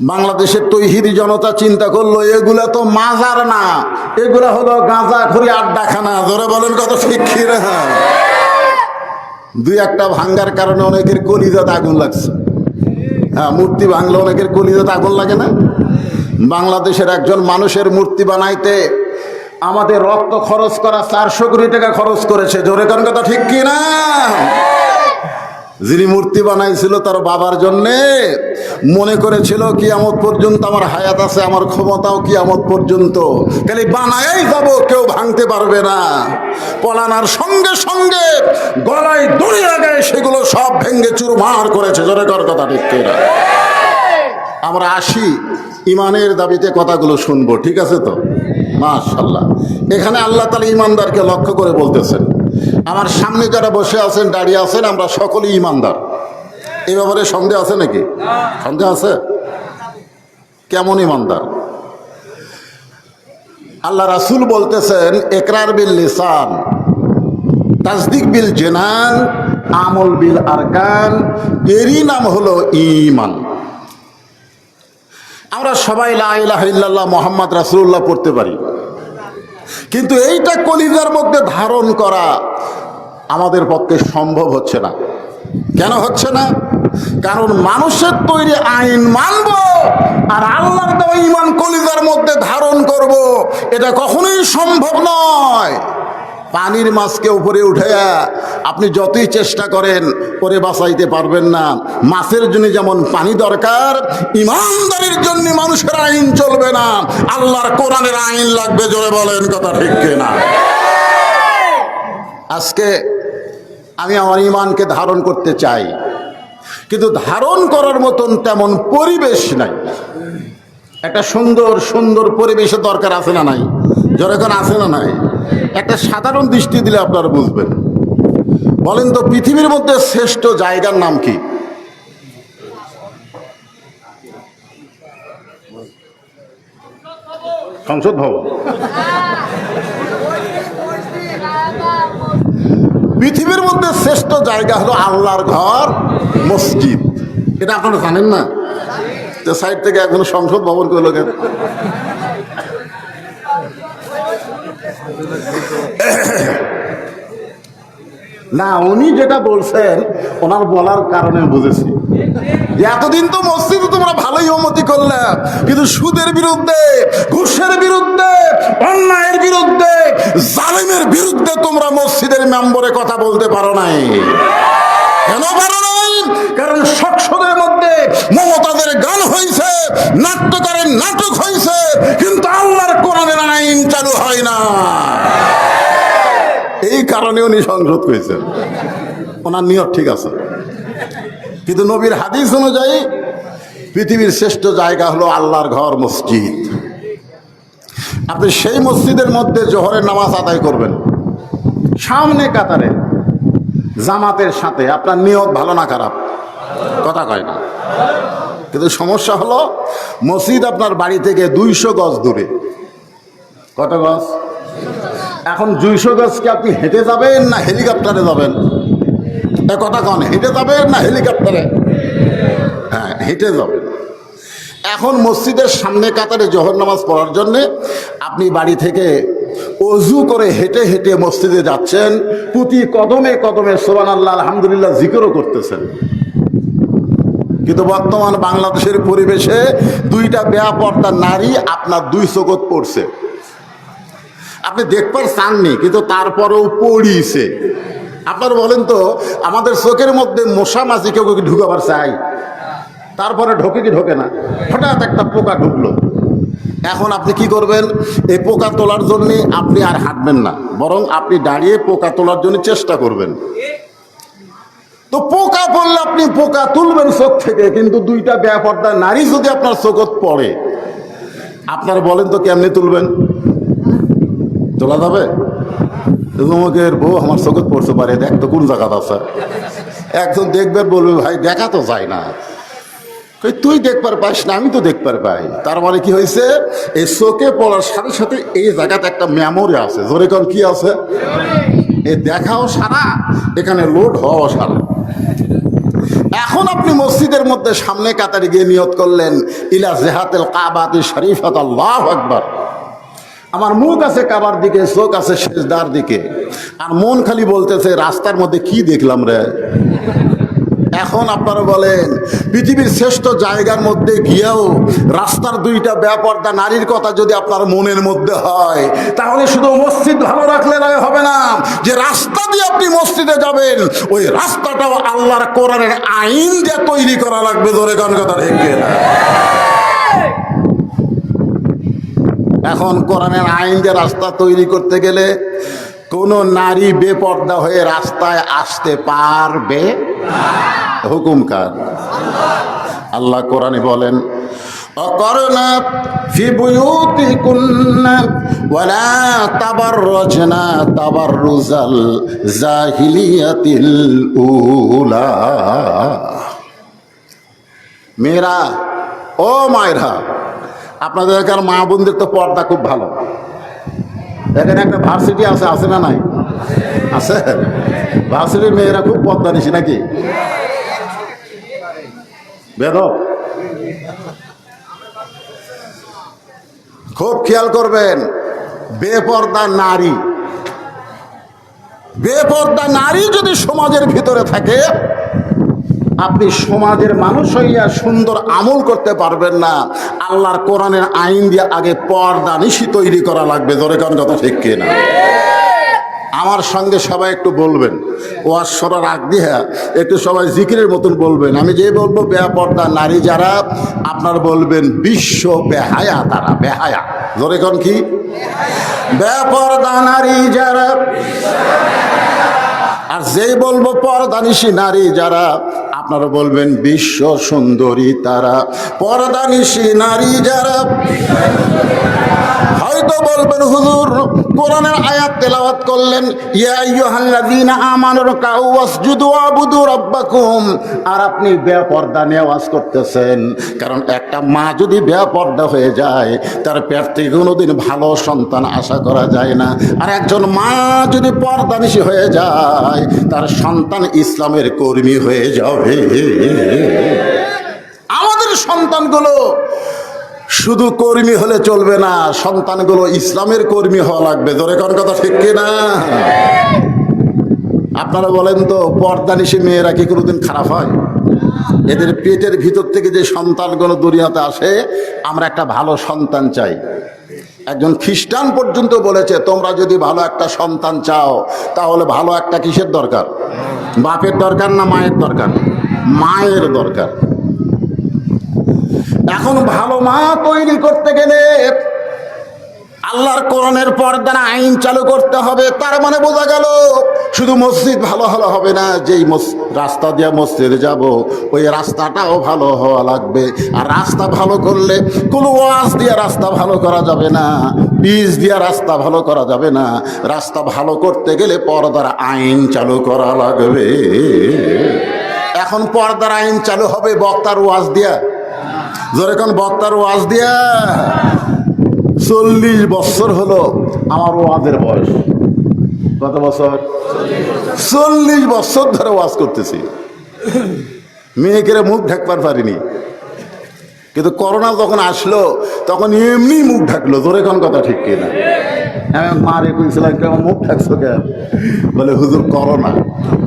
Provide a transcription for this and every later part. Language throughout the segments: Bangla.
বাংলাদেশের তৈহিদি জনতা চিন্তা করল, এগুলা তো মাজার না। এগুলা হলো গাঁজা খড়ি আড্ডাখানা। ধরে বলেন কত শিক্ষির দুই একটা ভাঙ্গার কারণে অনেকের কলিজাতে আগুন লাগছে। হ্যাঁ মূর্তি ভাঙলে অনেকের কলিজাতে আগুন লাগে না। বাংলাদেশের একজন মানুষের মূর্তি বানাইতে আমাদের রক্ত খরচ করা চারশো কোটি টাকা খরচ করেছে। জোরে কোন কথা ঠিক কি না? যিনি মূর্তি বানাইছিল তার বাবার জন্যে, মনে করেছিল কিয়ামত পর্যন্ত আমার হায়াত আছে, আমার ক্ষমতাও কিয়ামত পর্যন্ত। খালি বানায়াই যাব, কেউ ভাঙতে পারবে না। পলানার সঙ্গে সঙ্গে গলায় দড়ি লাগায় সেগুলো সব ভেঙ্গে চুরমার করেছে। জোরে কর কথা ঠিক কি আমরা আসি, ইমানের দাবিতে কথাগুলো শুনব, ঠিক আছে তো? মাশাল্লাহ এখানে আল্লাহ তালা ইমানদারকে লক্ষ্য করে বলতেছেন। আমার সামনে যারা বসে আছেন, দাঁড়িয়ে আছেন, আমরা সকলেই ইমানদার। এ ব্যাপারে সন্দেহ আছে নাকি? সন্দেহ আছে? কেমন ইমানদার? আল্লাহ রাসুল বলতেছেন একরার বিল লিসান তাজদিক বিল জেনান, আমল বিল আরকান। এরই নাম হলো ইমান আমরা সবাই লাহ মোহাম্মদ রাসুল্লাহ পড়তে পারি। কিন্তু এইটা কলিজার মধ্যে ধারণ করা আমাদের পক্ষে সম্ভব হচ্ছে না। কেন হচ্ছে না? কারণ মানুষের তৈরি আইন মানব আর আল্লাহর ইমান কলিজার মধ্যে ধারণ করব, এটা কখনোই সম্ভব নয়। পানির মাছকে উপরে উঠাইয়া আপনি যতই চেষ্টা করেন করে বাঁচাইতে পারবেন না। মাছের জন্য যেমন পানি দরকার ইমানদারির জন্য মানুষের আইন চলবে না। আল্লাহর কোরআনের আইন লাগবে, জোরে বলেন কথা ঠিক না আজকে আমি আমার ইমানকে ধারণ করতে চাই। কিন্তু ধারণ করার মতন তেমন পরিবেশ নাই। একটা সুন্দর সুন্দর পরিবেশের দরকার আছে না নাই? যখন আছে না নাই? একটা সাধারণ দৃষ্টি দিলে আপনারা বুঝবেন। বলেন তো, পৃথিবীর মধ্যে শ্রেষ্ঠ জায়গার নাম কি? সংসদ ভবন। পৃথিবীর মধ্যে শ্রেষ্ঠ জায়গা হলো আল্লাহর ঘর, মসজিদ। এটা আপনারা জানেন না? যে সাইড থেকে একজন সংসদ ভবন করল কেন? না, উনি যেটা বলছেন, ওনার বলার কারণে বুঝেছি। এতদিন তো মসজিদে তোমরা ভালোই উন্নতি করলে, কিন্তু সুদের বিরুদ্ধে, ঘুষের বিরুদ্ধে, অন্যায়ের বিরুদ্ধে, জালিমের বিরুদ্ধে তোমরা মসজিদের মেম্বরে কথা বলতে পারো নাই। কেন পারো নাই? কারণ সংসদের মধ্যে মমতাদের গান হয়েছে, নাট্যকারের নাটক হয়েছে, কিন্তু আল্লাহর কোরআনের আইন চালু হয় না। এই কারণে উনি সংসদ করেছেন ওনার নিয়ত ঠিক আছে। কিন্তু নবীর হাদিস অনুযায়ী পৃথিবীর শ্রেষ্ঠ জায়গা হলো আল্লাহর ঘর, মসজিদ। আপনি সেই মসজিদের মধ্যে জোহরের নামাজ আদায় করবেন। সামনে কাতারে, জামাতের সাথে। আপনার নিয়ত ভালো না খারাপ? কথা কয় না। কিন্তু সমস্যা হলো, মসজিদ আপনার বাড়ি থেকে দুইশো গজ দূরে। কত গজ? এখন দুইশো গজকে আপনি হেঁটে যাবেন না হেলিকপ্টারে যাবেন? কথা কন, হেঁটে যাবেন না হেলিকপ্টারে? হ্যাঁ হেঁটে যাবেন এখন মসজিদের সামনে কাতারে জহর নামাজ পড়ার জন্যে আপনি বাড়ি থেকে অজু করে হেঁটে হেঁটে মসজিদে যাচ্ছেন, প্রতি কদমে কদমে সোবান আল্লাহ আলহামদুলিল্লাহ জিকরও করতেছেন। কিন্তু বর্তমান বাংলাদেশের পরিবেশে দুইটা বেয়াপর্দা নারী আপনার দুই চোখত পড়ছে। আপনি দেখবার চাননি, কিন্তু তারপরেও পড়িছে আপনার বলেন তো, আমাদের চোখের মধ্যে মশা মাছি কেউ কেউ ঢুকাবার চাই? তারপরে ঢোকে কি ঢোকে না? হঠাৎ একটা পোকা ঢুকলো। এখন আপনি কি করবেন? এই পোকা তোলার জন্যে আপনি আর হাঁটবেন না, বরং আপনি দাঁড়িয়ে পোকা তোলার জন্য চেষ্টা করবেন। তো পোকা পড়লে আপনি পোকা তুলবেন চোখ থেকে, কিন্তু দুইটা ব্যাপারটা নারী যদি আপনার চোখত পড়ে, আপনার বলেন তো কেমনি তুলবেন? তোলা যাবে? তোমাকের বউ আমার চোখত পড়তে পারে দেখ তো কোন জায়গাতে আছে। একজন দেখবে, বলবে, ভাই, দেখা তো যায় না। তুই দেখবার পাস না, আমি তো দেখবার পাই। তার মানে কি হয়েছে এই চোখে পড়ার সাথে সাথে এই জায়গাতে একটা মেমোরি আছে। জোরে কন, কি আছে? এ দেখাও সারা, এখানে লোড হওয়াও সারা। এখন আপনি মসজিদের মধ্যে সামনে কাতারে গিয়ে নিয়ত করলেন, ইলা জেহাতেল কাবাতি শরীফত আল্লাহ আকবার। আমার মুখ আছে কাবার দিকে, চোখ আছে শেষদার দিকে। আর মন খালি বলতেছে, রাস্তার মধ্যে কি দেখলাম রে? এখন আপনারা বলেন, পৃথিবীর শ্রেষ্ঠ জায়গার মধ্যে গিয়েও রাস্তার দুইটা ব্যাপারটা নারীর কথা যদি আপনার মনের মধ্যে হয়, তাহলে শুধু মসজিদ ভালো রাখলে হবে না। যে রাস্তা দিয়ে আপনি মসজিদে যাবেন, ওই রাস্তাটাও আল্লাহর কোরআনের আইন যে তৈরি করা লাগবে ধরে গান কথা রেখে এখন কোরআনের আইন যে রাস্তা তৈরি করতে গেলে কোনো নারী বেপর্দা হয়ে রাস্তায় আসতে পারবে? হুকুম কার? আল্লাহ কোরআনে বলেন মেয়েরা, ও মায়েরা আপনাদের এখানে মা বোনদের তো পর্দা খুব ভালো। এখানে একটা ভার্সিটি আছে আছে না নাই? আছে? ভার্সিটির মেয়েরা খুব পর্দা নিছি নাকি? বেদ খুব খেয়াল করবেন, বেপর্দা নারী। বেপর্দা নারী যদি সমাজের ভিতরে থাকে আপনি সমাজের মানুষ হইয়া সুন্দর আমল করতে পারবেন না। আল্লাহর কোরআনের আইন দিয়ে আগে পর্দা নিশি তৈরি করা লাগবে। ধরে কারণ কথা ঠিক কিনা? আমার সঙ্গে সবাই একটু বলবেন। ওয়াজ সরার আগ দিয়ে একটু সবাই জিকিরের মতন বলবেন। আমি যে বলব বেপর্দা নারী যারা, আপনার বলবেন বিশ্ব বেহায়া তারা, বেহায়া। ধরে কোন কি? নারী যারা, আর যেই বলব পরদানিশী নারী যারা আপনারা বলবেন, বিশ্ব সুন্দরী তারা। পরদানিশী নারী যারা, হয়তো বলবেন, হুজুর, কোরআনের আয়াত তেলাওয়াত করলেন, ইয়া আইয়ুহাল্লাযীনা আমানু রাকাউ ওয়াসজুদু ওয়াবুদু রাব্বাকুম। আর আপনি বেপর্দা নিয়ে ওয়াজ করতেছেন। কারণ একটা মা যদি বেপর্দা হয়ে যায়, তার পেট থেকে কোনোদিন ভালো সন্তান আশা করা যায় না। আর একজন মা যদি পর্দানিশী হয়ে যায়, তার সন্তান ইসলামের কর্মী হয়ে যাবে। আমাদের সন্তানগুলো শুধু কর্মী হলে চলবে না, সন্তানগুলো ইসলামের কর্মী হওয়া লাগবে। ধরে কোন কথা ঠিক না আপনারা বলেন তো পর্দানিশী মেয়েরা কি কোনোদিন খারাপ হয়? এদের পেটের ভিতর থেকে যে সন্তানগুলো দুনিয়াতে আসে, আমরা একটা ভালো সন্তান চাই। একজন খ্রিস্টান পর্যন্ত বলেছে, তোমরা যদি ভালো একটা সন্তান চাও, তাহলে ভালো একটা কিসের দরকার? বাপের দরকার না মায়ের দরকার? মায়ের দরকার। এখন ভালো মা তৈরি করতে গেলে আল্লাহর কোরআনের পর্দার আইন চালু করতে হবে, তার মানে বোঝা গেল শুধু মসজিদ ভালো হলে হবে না, যেই রাস্তা দিয়ে মসজিদে যাব, ওই রাস্তাটাও ভালো হওয়া লাগবে। আর রাস্তা ভালো করলে কোনো ওয়াশ দিয়ে রাস্তা ভালো করা যাবে না পিচ দিয়ে রাস্তা ভালো করা যাবে না। রাস্তা ভালো করতে গেলে পর্দার আইন চালু করা লাগবে। এখন পর্দার আইন চালু হবে, বক্তার ওয়াজ দিয়া। জোরে কোন বক্তার ওয়াজ দিয়া? চল্লিশ বছর হলো আমার ওয়াজের বয়স। কত বছর? চল্লিশ বছর ধরে ওয়াজ করতেছি। মেয়েকে মুখ ঢাকবার পারিনি। কিন্তু করোনা যখন আসলো, তখন এমনি মুখ ঢাকলো। জোরে কোন কথা ঠিক কিনা? আমি মারে কইছিলাম কেন মুখ ঢাকছো কেন? বলে, হুজুর, করোনা।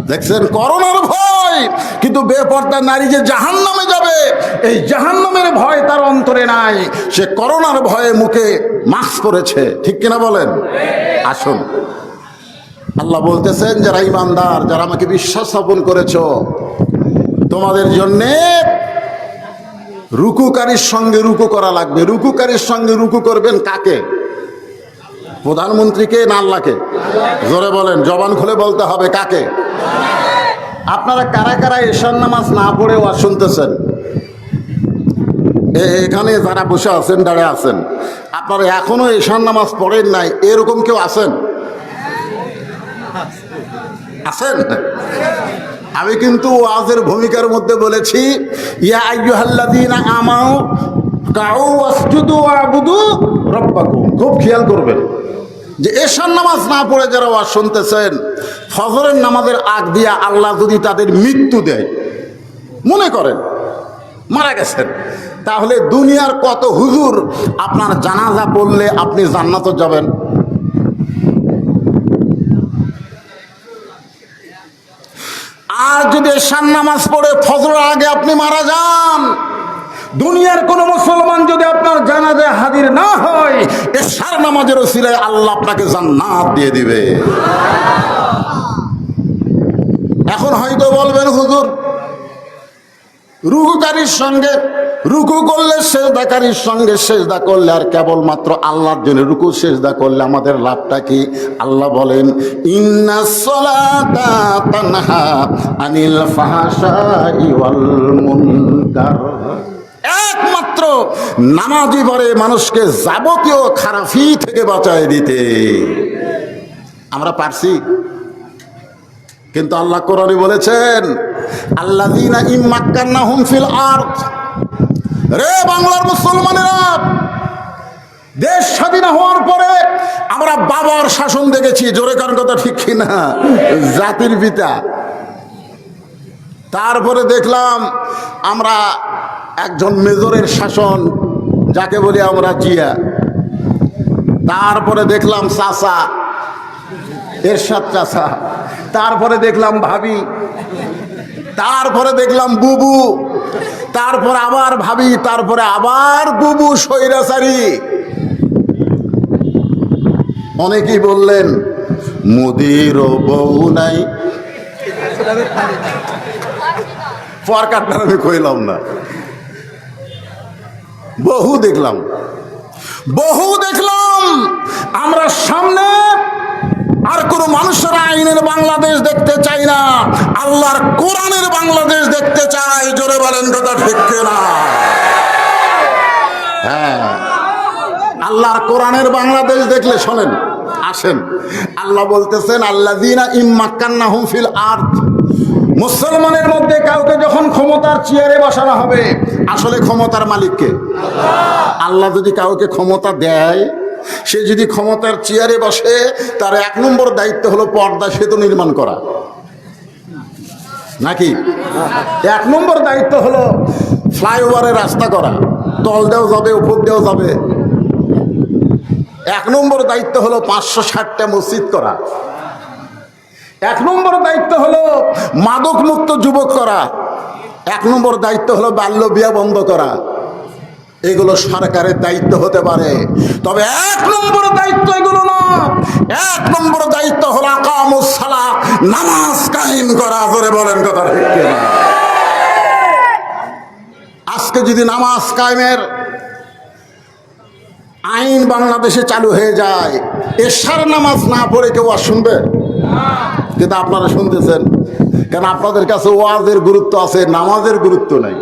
দেখছেন, করোনার ভয়, কিন্তু বেপর্দা নারী যে জাহান নামে যাবে, এই জাহান নামের ভয় তার অন্তরে নাই। সে করোনার ভয়ে মুখে মাস্ক পরেছে। ঠিক কিনা বলেন? আসুন। আল্লাহ বলতেছেন, যারা ইমানদার, যারা আমাকে বিশ্বাস স্থাপন করেছ, তোমাদের জন্যে রুকুকারীর সঙ্গে রুকু করা লাগবে। রুকুকারীর সঙ্গে রুকু করবেন কাকে? প্রধানমন্ত্রীকে না আল্লাহকে? জোরে বলেন, জবান খুলে বলতে হবে কাকে? আপনারা কারা কারা ঈশান নামাজ না পড়ে ওয়াজ শুনতেছেন? এখানে যারা বসে আছেন, দাঁড়িয়ে আছেন, আপনারা এখনও ঈশান নামাজ পড়েন নাই, এরকম কেউ আছেন? আছেন? আমি কিন্তু ওয়াজের ভূমিকার মধ্যে বলেছি, ইয়া আইয়ুহাল্লাযীনা আমানু কাউ ওয়াসজুদু ওয়াবুদু রাব্বাকুম। খুব খেয়াল করবেন যে এশার নামাজ না পড়ে যারা ওয়াজ শুনতেছেন, ফজরের নামাজের আগ দিয়া আল্লাহ যদি তাদের মৃত্যু দেয়, মনে করেন, মারা গেছেন, তাহলে দুনিয়ার কত হুজুর আপনার জানাজা পড়লে আপনি জান্নাত যাবেন? আর যদি এশান নামাজ পড়ে ফজর আগে আপনি মারা যান, দুনিয়ার কোন মুসলমান যদি আপনার জানাজায় হাজির না হয়, এশার নামাজের ওসিলায় আল্লাহ আপনাকে জান্নাত দিয়ে দিবে। এখন হয়তো বলবেন, হুজুর রুকুকারীর সঙ্গে, রুকু করলে সেজদাকারীর সঙ্গে, সেজদা করলে আর কেবলমাত্র আল্লাহর জন্য রুকু, সেজদা করলে আমাদের লাভটা কি? আল্লাহ বলেন আনিল একমাত্র নামাজি পরে মানুষকে যাবতীয় খারাপি থেকে বাঁচায় দিতে। আমরা পারছি? কিন্তু আল্লাহ কোরআনে বলেছেন আল্লাহ ইম্মাক্কান্না হুম ফিল আর্থ রে বাংলার মুসলমানেরা, দেশ স্বাধীন হওয়ার পরে আমরা বাবার শাসন দেখেছি, জোরে কারণ কথা ঠিক কিনা জাতির পিতা। তারপরে দেখলাম আমরা একজন মেজরের শাসন, যাকে বলি আমরা জিয়া। তারপরে দেখলাম চাষা এরশাদ চাষা তারপরে দেখলাম ভাবি, তারপরে দেখলাম বুবু, তারপর আবার ভাবি, তারপরে আবার বুবু সৈরাচারি অনেকেই বললেন, মোদির বউ নাই। পর কাটনার আমি কইলাম না। বহু দেখলাম বহু দেখলাম, আমরা সামনে আর কোনো মানুষের আইনের বাংলাদেশ দেখতে চাই না। আল্লাহর কোরআনের বাংলাদেশ দেখতে চাই। জোরে বলেন কথা ঠিক না হ্যাঁ। আল্লাহর কোরআনের বাংলাদেশ দেখলে শোনেন, আসেন। আল্লাহ বলতেছেন আল্লাহ দিনা ইম্মাক্কান্না হুম ফিল আর্থ মুসলমানের মধ্যে কাউকে যখন ক্ষমতার চেয়ারে বসানো হবে, আসলে ক্ষমতার মালিককে। আল্লাহ যদি কাউকে ক্ষমতা দেয় সে যদি ক্ষমতার চেয়ারে বসে, তার এক নম্বর দায়িত্ব হলো পর্দা সেতু নির্মাণ করা। নাকি? এক নম্বর দায়িত্ব হলো ফ্লাইওভারে রাস্তা করা। তল দেওয়া যাবে, উপর দেওয়া যাবে। এক নম্বর দায়িত্ব হলো পাঁচশো ষাটটা মসজিদ করা। এক নম্বর দায়িত্ব হলো মাদক মুক্ত যুবক করা। এক নম্বর দায়িত্ব হলো বাল্য বিয়া বন্ধ করা। এগুলো সরকারের দায়িত্ব হতে পারে। তবে এক নম্বর দায়িত্ব এগুলো না। এক নম্বর দায়িত্ব হলো আকামুসালা নামাজ কাহিম করা। করে বলেন কথা ঠিক আজকে যদি নামাজ কায়েমের আইন বাংলাদেশে চালু হয়ে যায়, এশার নামাজ না পড়ে কেউ আর শুনবে? কিন্তু আপনারা শুনতেছেন। কেন আপনাদের কাছে ওয়াজের গুরুত্ব আছে, নামাজের গুরুত্ব নাই।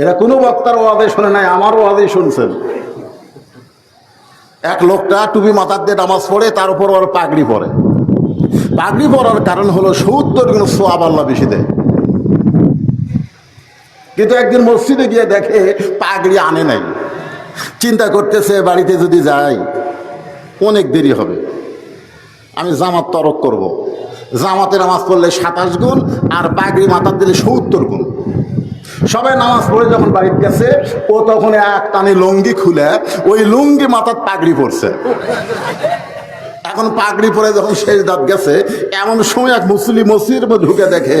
এরা কোনো বক্তার ওয়াজে শোনে নাই, আমার ওয়াজে শুনছেন। এক লোকটা টুপি মাথার দিয়ে নামাজ পড়ে, তার উপর ওর পাগড়ি পরে। পাগড়ি পরার কারণ হলো সত্তর গুণ সোয়াব আল্লাহ বেশি দেয়। কিন্তু একদিন মসজিদে গিয়ে দেখে পাগড়ি আনে নাই। চিন্তা করতেছে, বাড়িতে যদি যাই, অনেক দেরি হবে। আমি জামাত তরক করব। জামাতে নামাজ পড়লে সাতাশ গুণ, আর পাগড়ি মাথার দিলে সত্তর গুণ। সবাই নামাজ পড়ে যখন বাড়িতে গেছে, ও তখন এক টানে লুঙ্গি খুলে ওই লুঙ্গি মাথার পাগড়ি পড়ছে এখন পাগড়ি পরে যখন শেষ দাঁত গেছে, এমন সময় এক মুসলিম মসজিদের ঢুকে দেখে